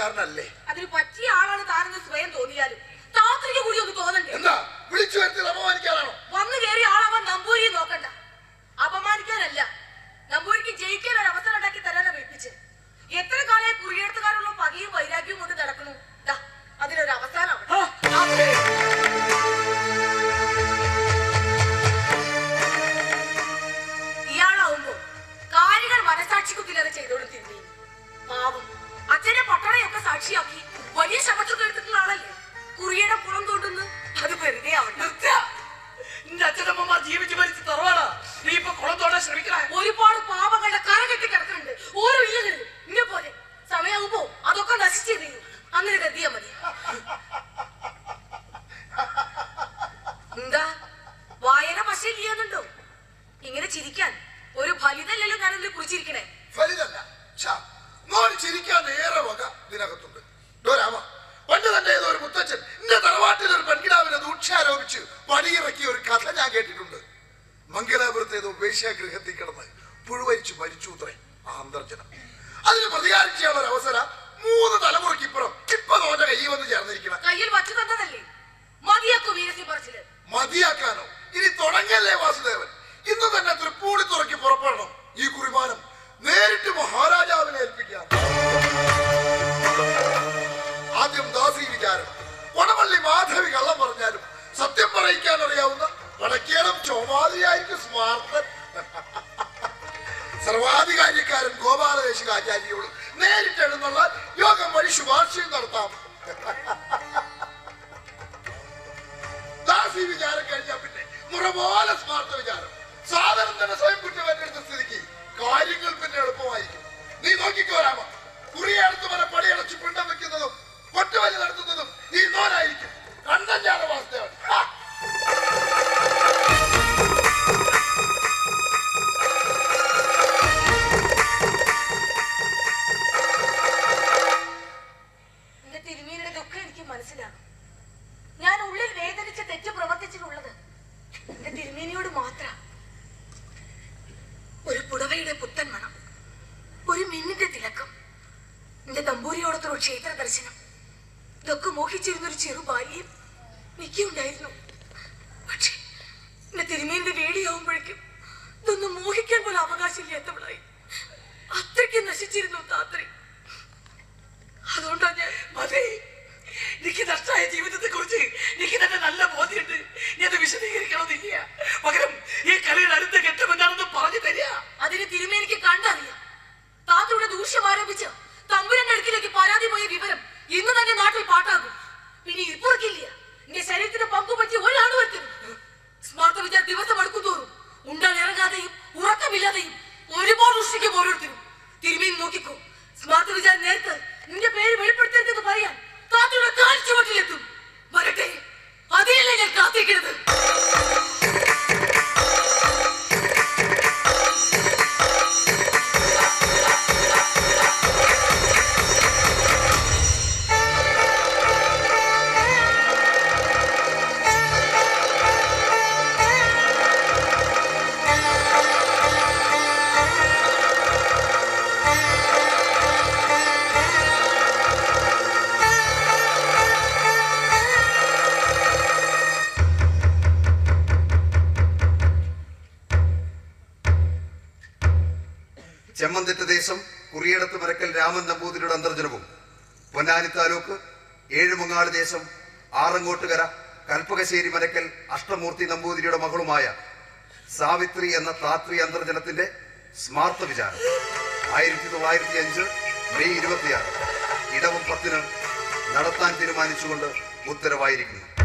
പൈസക്കാരനല്ലേ അതിന് പറ്റിയ ആളാണ് താനെന്ന് സ്വയം തോന്നിയാലും. താത്രിക്ക് കൂടി ഒന്ന് തോന്നണ്ടേ? എന്താ? വിളിച്ചു വരുത്തി അപമാനിക്കാനാണോ? വന്നു കയറി ആളവൻ നമ്പൂരിയെ നോക്കണ്ട. അപമാനിക്കാനല്ല. നമ്പൂരിക്ക് ജയിക്കാൻ ഒരു അവസരം ഉണ്ടാക്കി തരാനാ വിളിപ്പിച്ച്. എത്ര കാലമായി കുറിയെടുത്തുകാരുള്ള പകയും വൈരാഗ്യവും കൊണ്ട് നടക്കണു അതിനൊരു അവസാനം ഇയാളാവുമ്പോ കാര്യങ്ങൾ മനസാക്ഷിക്കുത്തില്ലാതെ ചെയ്തോണ്ട് തിരിഞ്ഞു പാവം. അച്ഛനെ സാക്ഷിയാക്കി വലിയ ശപത്തു എടുത്തിട്ടുള്ള ആളല്ലേ? കുറിയുടെ പുറം തോട്ടുന്നു അത് വെറുതെ ആവട്ടെ നിന്റെ അച്ഛനമ്മമാർ ജീവിച്ചു ഒരുപാട് പാപങ്ങളുടെ കരകെട്ടി കിടക്കുന്നുണ്ട്. ഓരോ ഇല്ലകളിലും ഇന്നെ പോലെ. സമയാവുമ്പോ അതൊക്കെ നശിച്ചേ തീരും അങ്ങനെ കരുതിയാ മതി. എന്താ? വായന പക്ഷേ ഇല്ലാന്നുണ്ടോ? ഇങ്ങനെ ചിരിക്കാൻ ഒരു ഫലിതല്ലല്ലോ ഞാൻ കുറിച്ചിരിക്കണേ. ഫലിതല്ല. പണിയിറക്കിയ ഒരു കഥ ഞാൻ കേട്ടിട്ടുണ്ട്. മംഗലാപുരത്ത് ഏതോ വേശ്യാഗൃഹത്തിൽ കിടന്ന് പുഴുവരിച്ചു മരിച്ചു അത്രേ ആ അന്തർജനം. അതിന് പ്രതികാരം ചെയ്യാനുള്ള ഒരു അവസരം മൂന്ന് തലമുറയ്ക്ക് ഇപ്പുറം ഇപ്പൊ തോന്നെ കൈ വന്ന് ചേർന്നിരിക്കണം. കയ്യിൽ വച്ചു തന്നതല്ലേ? മതിയാക്കൂ വീരസി പറച്ചിൽ. മതിയാക്കാനോ? ഇനി തുടങ്ങല്ലേ വാസുദേവൻ? ഇന്ന് തന്നെ തൃപ്പൂണി തുറക്കി പുറപ്പെടണം. ഈ കുറിമാനം നേരിട്ട് മഹാരാജാവിനെ ഏൽപ്പിക്കാം ആദ്യം ദാസി വിചാരം കൊടവള്ളി മാധവി കള്ളം പറഞ്ഞാലും സത്യം പറയിക്കാൻ അറിയാവുന്ന വടക്കേടം ചോമാതിയായിരിക്കും സ്മാർത്തൻ സർവാധികാരിക്കാരൻ ഗോപാലകേശ് ആചാര്യോട് നേരിട്ട് എഴുന്നുള്ള യോഗം വഴി ശുപാർശയും നടത്താം. ദാസി വിചാരം കഴിഞ്ഞാൽ പിന്നെ മുറ പോലെ വിചാരം. സാധനം തന്നെ സ്വയം കുറ്റവരുടെ സ്ഥിതിക്ക് കാര്യങ്ങൾ പിന്നെ എളുപ്പമായിരിക്കും. ദർശനം ഇതൊക്കെ മോഹിച്ചിരുന്ന ഒരു ചെറു ബാല്യം. എനിക്കുണ്ടായിരുന്നു. പക്ഷെ എന്റെ തിരുമേന്റെ വേടിയാവുമ്പോഴേക്കും ഇതൊന്നും മോഹിക്കാൻ പോലും അവകാശമില്ലാത്തവളായി. അത്രയ്ക്ക് നശിച്ചിരുന്നു താത്രി അതുകൊണ്ടാ ഞാൻ അതെ എനിക്ക് നഷ്ടമായ ജീവിതത്തെ കുറിച്ച് എനിക്ക് തന്നെ നല്ല ബോധ്യമുണ്ട്. ഞാൻ അത് വിശദീകരിക്കണമെന്നില്ല. പകരം ഈ കളിയുടെ അടുത്ത ഘട്ടം എന്താണെന്ന് പറഞ്ഞു തരിക. അതിന് തിരുമേനിക്ക് കണ്ടറിയാം. താത്തയുടെ ദൂഷ്യം ആരോപിച്ച് ഇന്ന് തന്നെ നാട്ടിൽ പാട്ടാകും. പിന്നെ ഇപ്പുറക്കില്ല എന്റെ ശരീരത്തിന് പങ്കുപറ്റി ഒരാൾ ചെമ്മന്തിട്ട ദേശം കുറിയടത്ത് മരക്കൽ രാമൻ നമ്പൂതിരിയുടെ അന്തർജനവും. പൊന്നാനി താലൂക്ക് ഏഴുമങ്ങാട് ദേശം ആറങ്ങോട്ടുകര കൽപ്പകശ്ശേരി മരക്കൽ അഷ്ടമൂർത്തി നമ്പൂതിരിയുടെ മകളുമായ സാവിത്രി എന്ന താത്രി അന്തർജനത്തിന്റെ സ്മാർത്ത വിചാരം. ആയിരത്തി തൊള്ളായിരത്തി അഞ്ച് മെയ് ഇരുപത്തിയാറ് ഇടവും പത്തിന് നടത്താൻ തീരുമാനിച്ചുകൊണ്ട് ഉത്തരവായിരിക്കുന്നു.